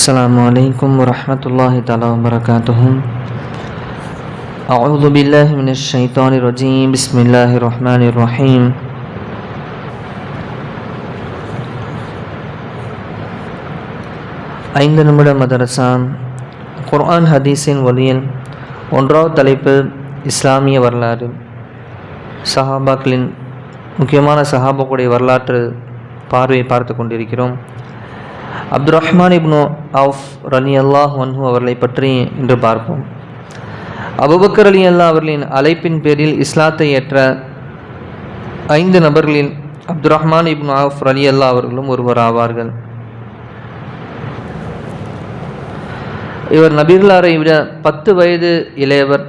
السلام عليكم ورحمة الله تعالى وبركاته أعوذ بالله من الشيطان الرجيم بسم الله الرحمن الرحيم ஐந்து நிமிட மதரசா குர்ஆன் ஹதீஸின் ஒளியில் ஒன்றாவது தலைப்பு இஸ்லாமிய வரலாறு சஹாபாக்களின் முக்கியமான சஹாபாக்குடைய வரலாற்று பார்வையை பார்த்து கொண்டிருக்கிறோம் அப்துல் ரஹ்மான் இப்னு அவுஃப் ரலி அல்லாஹ் வன்ஹூ அவர்களை பற்றி இன்று பார்ப்போம். அபுபக்கர் அலி அல்லா அவர்களின் அழைப்பின் பேரில் இஸ்லாத்தை ஏற்ற ஐந்து நபர்களில் அப்துல் ரஹ்மான் இப்னு அவுஃப் ரலி அல்லா அவர்களும் ஒருவர் ஆவார்கள். இவர் நபிகளாரை விட பத்து வயது இளையவர்.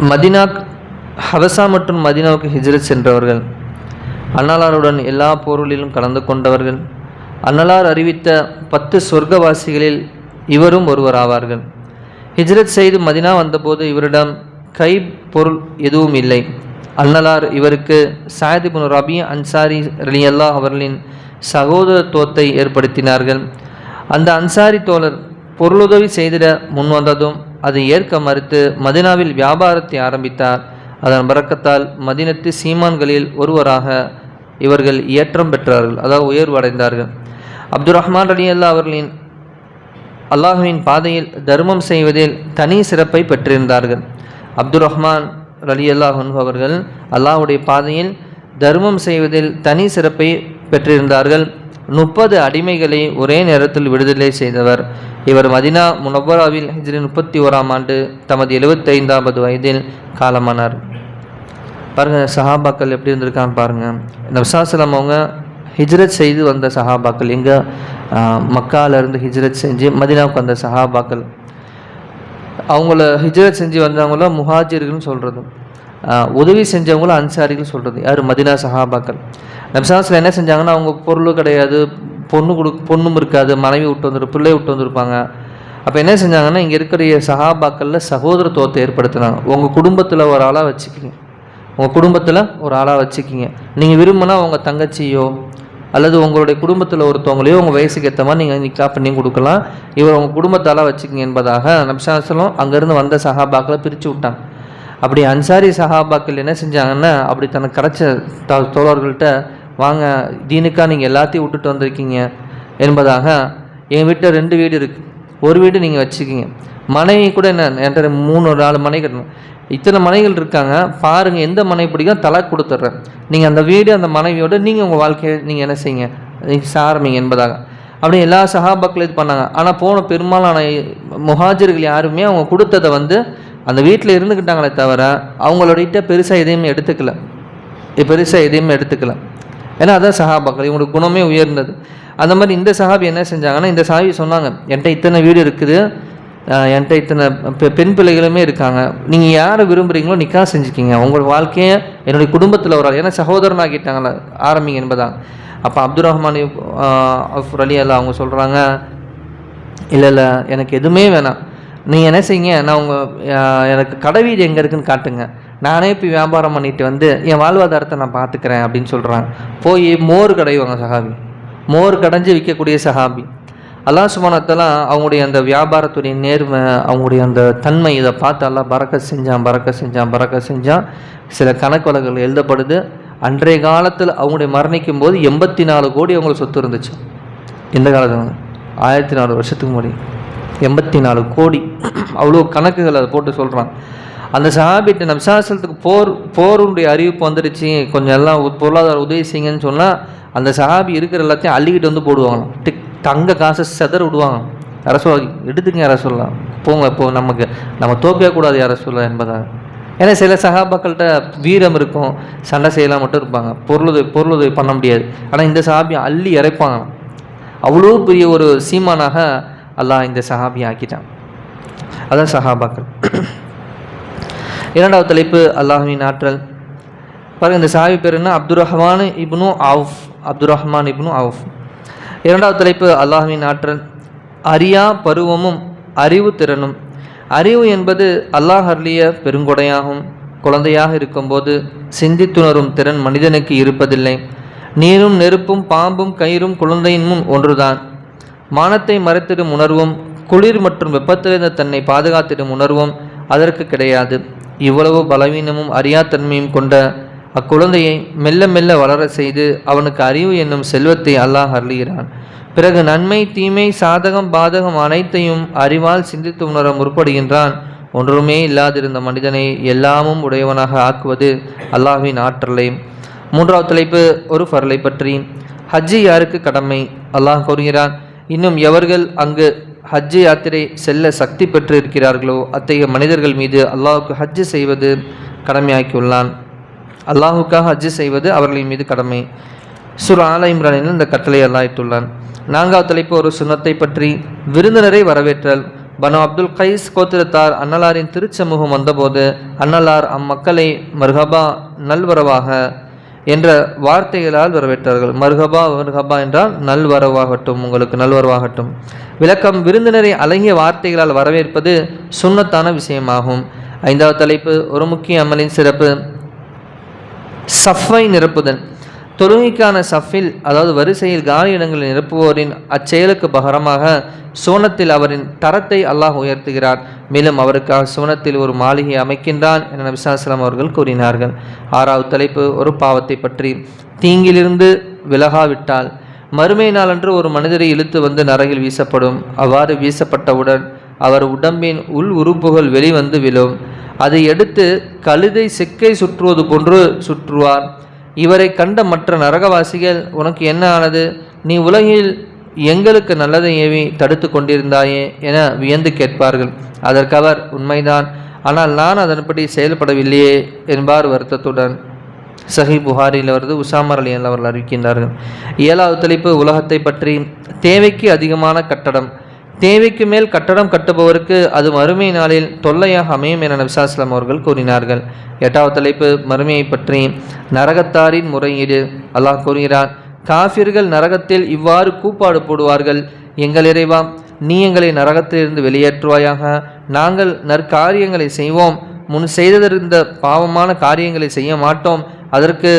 மதினா ஹவசா மற்றும் மதினாவுக்கு ஹிஜ்ரத் சென்றவர்கள். அன்னலாருடன் எல்லா போர்களிலும் கலந்து கொண்டவர்கள். அன்னலார் அறிவித்த பத்து சொர்க்கவாசிகளில் இவரும் ஒருவர் ஆவார்கள் ஹிஜ்ரத் செய்து மதினா வந்தபோது இவரிடம் கை பொருள் எதுவும் இல்லை. அன்னலார் இவருக்கு சாயதிபுன் ரபி அன்சாரி ரலியல்லா அவர்களின் சகோதரத்துவத்தை ஏற்படுத்தினார்கள். அந்த அன்சாரி தோழர் பொருளுதவி செய்திட முன்வந்ததும் அதை ஏற்க மறுத்து மதினாவில் வியாபாரத்தை ஆரம்பித்தார். அதன் பறக்கத்தால் மதினத்து சீமான்களில் ஒருவராக இவர்கள் ஏற்றம் பெற்றார்கள். அதாவது உயர்வு அடைந்தார்கள். அப்துல் ரஹ்மான் அலி அல்லா அவர்களின் அல்லாஹுவின் பாதையில் தர்மம் செய்வதில் தனி சிறப்பை பெற்றிருந்தார்கள். அப்துல் ரஹ்மான் அலி அல்லாஹ் அவர்கள் அல்லாஹுடைய பாதையில் தர்மம் செய்வதில் தனி சிறப்பை பெற்றிருந்தார்கள். முப்பது அடிமைகளை ஒரே நேரத்தில் விடுதலை செய்தவர். இவர் மதினா முனபராவில் ஹிஜ்ரி முப்பத்தி ஓராம் ஆண்டு தமது எழுபத்தைந்தாவது வயதில் காலமானார். பாருங்கள் சஹாபாக்கள் எப்படி இருந்திருக்கான்னு பாருங்கள் நப்சாசலம் அவங்க ஹிஜ்ரத் செய்து வந்த சஹாபாக்கள் எங்கே மக்காலேருந்து ஹிஜ்ரத் செஞ்சு மதினாவுக்கு வந்த சஹாபாக்கள். அவங்கள ஹிஜ்ரத் செஞ்சு வந்தவங்கள முஹாஜிர்கள்னு சொல்கிறது உதவி செஞ்சவங்கள அன்சாரிகள் சொல்கிறது யார்? மதினா சஹாபாக்கள். நபிசாசில் என்ன செஞ்சாங்கன்னா அவங்க பொருளும் கிடையாது பொண்ணு கொடு பொண்ணும் இருக்காது மனைவி விட்டு வந்துரு பிள்ளை விட்டு வந்திருப்பாங்க. அப்போ என்ன செஞ்சாங்கன்னா இங்கே இருக்கிற சகாபாக்களில் சகோதரத்துவத்தை ஏற்படுத்தினாங்க. உங்கள் குடும்பத்தில் ஒரு ஆளாக வச்சுக்கிங்க. உங்கள் குடும்பத்தில் ஒரு ஆளாக வச்சுக்கிங்க. நீங்கள் விரும்பினா உங்கள் தங்கச்சியோ அல்லது உங்களுடைய குடும்பத்தில் ஒருத்தவங்களையோ உங்கள் வயசுக்கு ஏற்ற மாதிரி நீங்கள் நிக்கா பண்ணி கொடுக்கலாம். இவர் உங்கள் குடும்பத்தால் வச்சுக்கிங்க என்பதாக நபிசாசலம் அங்கேருந்து வந்த சகாபாக்களை பிரித்து விட்டாங்க. அப்படி அன்சாரி சஹாபாக்கள் என்ன செஞ்சாங்கன்னா அப்படி தனக்கு கிடச்ச த தோழர்கள்ட்ட வாங்க தீனுக்காக நீங்கள் எல்லாத்தையும் விட்டுட்டு வந்திருக்கீங்க என்பதாக எங்கள் வீட்டில் ரெண்டு வீடு இருக்குது ஒரு வீடு நீங்கள் வச்சுக்கிங்க. மனைவி கூட என்ன என்கிட்ட மூணு நாலு மனை கட்டணும். இத்தனை மனைகள் இருக்காங்க. பாருங்கள் எந்த மனை பிடிக்கும் தலை கொடுத்துட்றேன். நீங்கள் அந்த வீடு அந்த மனைவியோடு நீங்கள் உங்கள் வாழ்க்கையை நீங்கள் என்ன செய்யுங்க? சாரமிங்க என்பதாக. அப்படி எல்லா சகாபாக்களும் இது பண்ணாங்க. ஆனால் போன பெரும்பாலான முஹாஜர்கள் யாருமே அவங்க கொடுத்ததை வந்து அந்த வீட்டில் இருந்துக்கிட்டாங்களே தவிர அவங்களோட பெருசாக எதையுமே எடுத்துக்கல. பெருசாக எதையுமே எடுத்துக்கல. ஏன்னா அதான் சஹாபாக்கள் இவங்களுக்கு குணமே உயர்ந்தது. அந்த மாதிரி இந்த சஹாபி என்ன செஞ்சாங்கன்னா இந்த சஹாபி சொன்னாங்க என்கிட்ட இத்தனை வீடு இருக்குது என்கிட்ட இத்தனை பெண் பிள்ளைகளுமே இருக்காங்க. நீங்கள் யாரை விரும்புகிறீங்களோ நிக்கா செஞ்சுக்கிங்க. உங்கள் வாழ்க்கையை என்னுடைய குடும்பத்தில் ஒரு ஏன்னா சகோதரன் ஆக்கிட்டாங்களே ஆரம்பிங்க என்பதான் அப்போ அப்துல் ரஹ்மான் அஃப் அலி அல்லா அவங்க சொல்கிறாங்க இல்லை இல்லை எனக்கு எதுவுமே வேணாம். நீங்கள் என்ன செய்யுங்க நான் உங்கள் எனக்கு கடை வீடு எங்கே இருக்குன்னு காட்டுங்க. நானே இப்போ வியாபாரம் பண்ணிட்டு வந்து என் வாழ்வாதாரத்தை நான் பார்த்துக்கிறேன் அப்படின்னு சொல்கிறாங்க போய் மோர் கடைவாங்க சஹாபி. மோர் கடைஞ்சி விற்கக்கூடிய சஹாபி. அல்லா சுமானத்தெல்லாம் அவங்களுடைய அந்த வியாபாரத்துடைய நேர்மை அவங்களுடைய அந்த தன்மை இதை பார்த்து எல்லாம் பறக்க செஞ்சான் பறக்க செஞ்சான் பறக்க செஞ்சான். சில கணக்கு வழக்குகள் எழுதப்படுது. அன்றைய காலத்தில் அவங்களுடைய மரணிக்கும் போது எண்பத்தி நாலு கோடி அவங்களுக்கு சொத்து இருந்துச்சு. எந்த காலத்தில்? ஆயிரத்தி நாலு வருஷத்துக்கு முன்னாடி. எண்பத்தி நாலு கோடி. அவ்வளோ கணக்குகள் அதை போட்டு சொல்கிறான் அந்த சஹாபிட்ட நம்சாசலத்துக்கு போர் போருடைய அறிவிப்பு வந்துடுச்சு. கொஞ்சம் எல்லாம் பொருளாதார உதவி செய்யுங்கன்னு சொன்னால் அந்த சஹாபி இருக்கிற எல்லாத்தையும் அள்ளிக்கிட்டு வந்து போடுவாங்களாம். டிக் தங்க காசை செதற விடுவாங்க அரசு எடுத்துங்க யார சொல்லலாம் போங்க இப்போ நமக்கு நம்ம தோக்கவே கூடாது யார சொல்ல என்பதாக. ஏன்னா சில சகாபாக்கள்கிட்ட வீரம் இருக்கும். சண்டை செய்யலாம் மட்டும் இருப்பாங்க. பொருளுதவி பொருளுதவி பண்ண முடியாது. ஆனால் இந்த சஹாபி அள்ளி இறைப்பாங்க அவ்வளோ பெரிய ஒரு சீமானாக அல்லாஹ் இந்த சஹாபி ஆக்கிட்டான். அதான் சஹாபாக்கள். இரண்டாவது தலைப்பு அல்லாஹின் ஆற்றல். பாருங்கள் இந்த சாவி பேர் என்ன? அப்துல் ரஹ்மான் இப்னு அவுஃப். அப்துல் ரஹ்மான் இப்னு அவுஃப். இரண்டாவது தலைப்பு அல்லாஹின் ஆற்றல். அரியா பருவமும் அறிவு திறனும். அறிவு என்பது அல்லாஹ் அருளிய பெருங்கொடையாகும். குழந்தையாக இருக்கும்போது சிந்தித்துணரும் திறன் மனிதனுக்கு இருப்பதில்லை. நீரும் நெருப்பும் பாம்பும் கயிறும் குழந்தையின் முன் ஒன்றுதான். மானத்தை மறைத்திடும் உணர்வும் குளிர் மற்றும் வெப்பத்திலிருந்து தன்னை பாதுகாத்திடும் உணர்வும் அதற்கு கிடையாது. இவ்வளவு பலவீனமும் அறியாத்தன்மையும் கொண்ட அக்குழந்தையை மெல்ல மெல்ல வளர செய்து அவனுக்கு அறிவு என்னும் செல்வத்தை அல்லாஹ் அருளுகிறான். பிறகு நன்மை தீமை சாதகம் பாதகம் அனைத்தையும் அறிவால் சிந்தித்து உணர முற்படுகின்றான். ஒன்றுமே இல்லாதிருந்த மனிதனை எல்லாமும் உடையவனாக ஆக்குவது அல்லாஹ்வின் ஆற்றலை. மூன்றாவது தலைப்பு ஒரு ஃபர்லை பற்றி. ஹஜ்ஜி யாருக்கு கடமை? அல்லாஹ் கூறுகிறான் இன்னும் எவர்கள் அங்கு ஹஜ்ஜு யாத்திரை செல்ல சக்தி பெற்று இருக்கிறார்களோ அத்தகைய மனிதர்கள் மீது அல்லாஹுக்கு ஹஜ்ஜு செய்வது கடமையாக்கியுள்ளான். அல்லாஹுக்காக ஹஜ்ஜு செய்வது அவர்களின் மீது கடமை. சுர் ஆல இம்ரானில் இந்த கட்டளை அல்லாயிட்டுள்ளான் நான்காவது தலைப்பு ஒரு சுனத்தை பற்றி விருந்தினரை வரவேற்றல். பனோ அப்துல் கைஸ் கோத்திரத்தார் அன்னலாரின் திருச்சமூகம் வந்தபோது அன்னலார் அம்மக்களை மர்ஹபா நல்வரவாக என்ற வார்த்தைகளால் வரவேற்றார்கள். மருகபா மருகபா என்றால் நல்வரவாகட்டும் உங்களுக்கு நல்வரவாகட்டும். விளக்கம் விருந்தினரை அழகிய வார்த்தைகளால் வரவேற்பது சுண்ணத்தான விஷயமாகும். ஐந்தாவது தலைப்பு ஒரு முக்கிய அமலின் சிறப்பு. சஃபை நிரப்புதல். தொழுகைக்கான சஃபில் அதாவது வரிசையில் காலி இடங்களை நிரப்புவோரின் அச்செயலுக்கு பகரமாக சோனத்தில் அவரின் தரத்தை அல்லாஹ் உயர்த்துகிறார். மேலும் அவருக்காக சோனத்தில் ஒரு மாளிகை அமைக்கின்றான் என நபிசாஸ்லாம் அவர்கள் கூறினார்கள். ஆறாவது தலைப்பு ஒரு பாவத்தை பற்றி. தீங்கிலிருந்து விலகாவிட்டால் மறுமை நாளன்று ஒரு மனிதரை இழுத்து வந்து நரகில் வீசப்படும். அவ்வாறு வீசப்பட்டவுடன் அவர் உடம்பின் உள் உறுப்புகள் வெளிவந்து விழும். அதை எடுத்து கழுதை செக்கை சுற்றுவது போன்று சுற்றுவார். இவரை கண்ட மற்ற நரகவாசிகள் உனக்கு என்ன ஆனது? நீ உலகில் எங்களுக்கு நல்லதை ஏவி தடுத்து கொண்டிருந்தாயே என வியந்து கேட்பார்கள். அதற்கவர் உண்மைதான். ஆனால் நான் அதன்படி செயல்படவில்லையே என்பார் வருத்தத்துடன். சஹி புகாரில் வருது உசாமர் அலி அவர்கள் அறிவிக்கின்றார்கள். ஏழாவது தலைப்பு உலகத்தை பற்றி. தேவைக்கு அதிகமான கட்டடம். தேவைக்கு மேல் கட்டடம் கட்டுபவருக்கு அது மறுமை நாளில் தொல்லையாக அமையும் என நபிசாஸ்லாம் அவர்கள் கூறினார்கள். எட்டாவது தலைப்பு மறுமையை பற்றி. நரகத்தாரின் முறையீடு. அல்லாஹ் கூறுகிறார் காஃபிர்கள் நரகத்தில் இவ்வாறு கூப்பாடு போடுவார்கள். எங்கள் இறைவா நீ எங்களை நரகத்திலிருந்து வெளியேற்றுவாயாக. நாங்கள் நற்காரியங்களை செய்வோம். முன் செய்ததிருந்த பாவமான காரியங்களை செய்ய மாட்டோம். அதற்கு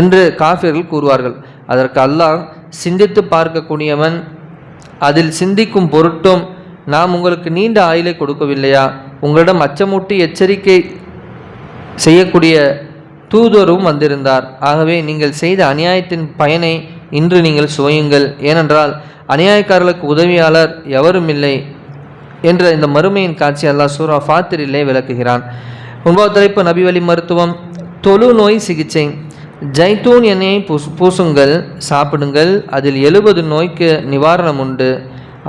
என்று காஃபியர்கள் கூறுவார்கள். அதற்கு அல்லாஹ் சிந்தித்து பார்க்கக்கூடியவன் அதில் சிந்திக்கும் பொருட்டும் நாம் உங்களுக்கு நீண்ட ஆயுளை கொடுக்கவில்லையா? உங்களிடம் அச்சமூட்டி எச்சரிக்கை செய்யக்கூடிய தூதரும் வந்திருந்தார். ஆகவே நீங்கள் செய்த அநியாயத்தின் பயனை இன்று நீங்கள் சுவையுங்கள். ஏனென்றால் அநியாயக்காரர்களுக்கு உதவியாளர் எவரும் இல்லை என்ற இந்த மறுமையின் காட்சி அல்லாஹ் சூரா ஃபாத்திரிலே விளக்குகிறான். ஒன்பது தலைப்பு நபிவழி மருத்துவம். தொழு நோய் சிகிச்சை. ஜைத்தூன் எண்ணெயை பூசு பூசுங்கள் சாப்பிடுங்கள். அதில் எழுபது நோய்க்கு நிவாரணம் உண்டு.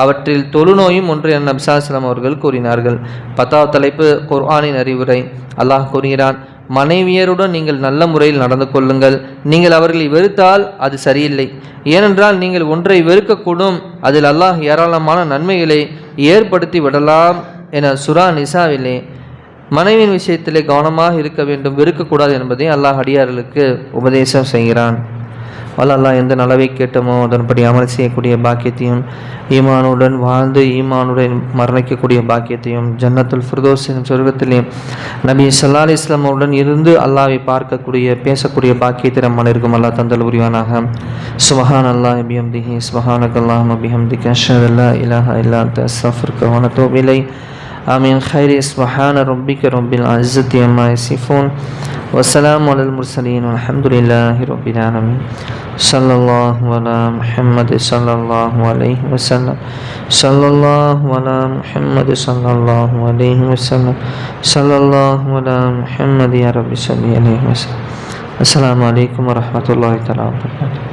அவற்றில் தொழுநோயும் ஒன்று என நபிசாஸ்லாம் அவர்கள் கூறினார்கள். பத்தாவது தலைப்பு குர்ஆனின் அறிவுரை. அல்லாஹ் கூறுகிறான் மனைவியருடன் நீங்கள் நல்ல முறையில் நடந்து கொள்ளுங்கள். நீங்கள் அவர்களை வெறுத்தால் அது சரியில்லை. ஏனென்றால் நீங்கள் ஒன்றை வெறுக்கக்கூடும். அதில் அல்லாஹ் ஏராளமான நன்மைகளை ஏற்படுத்தி விடலாம் என சுரா நிசாவிலே மனைவியின் விஷயத்திலே கவனமாக இருக்க வேண்டும் வெறுக்கக்கூடாது என்பதை அல்லாஹ் அடியார்களுக்கு உபதேசம் செய்கிறான். வல்ல எந்த நலவை கேட்டமோ அதன்படி அமல் செய்யக்கூடிய பாக்கியத்தையும் ஈமானுடன் வாழ்ந்து ஈமானுடன் மரணிக்கக்கூடிய பாக்கியத்தையும் ஜன்னத்துல் ஃபிர்தோஸ் எனும் சொர்க்கத்திலேயும் நபி சல்லா அலி இஸ்லாமுடன் இருந்து அல்லாவை பார்க்கக்கூடிய பேசக்கூடிய பாக்கியத்தை நம்ம இருக்கும் அல்லா தந்தல் உரிவானாக சுபஹான் அல்லா அபிஹம்திஹி சுபஹானக் அல்லாஹ் அபிஹம்திக் அஷத் அல்லா இலாஹா இல்லா அஸ்தஃபுர்க வனத்தோப் இலை آمين. خير سبحان ربك رب العزة عما يصفون. والسلام على المرسلين والحمد لله رب العالمين. صلى الله على محمد صلى الله عليه وسلم. صلى الله على محمد صلى الله عليه وسلم. صلى الله على محمد يا رب صل عليه وسلم. السلام عليكم ورحمة الله تعالى وبركاته.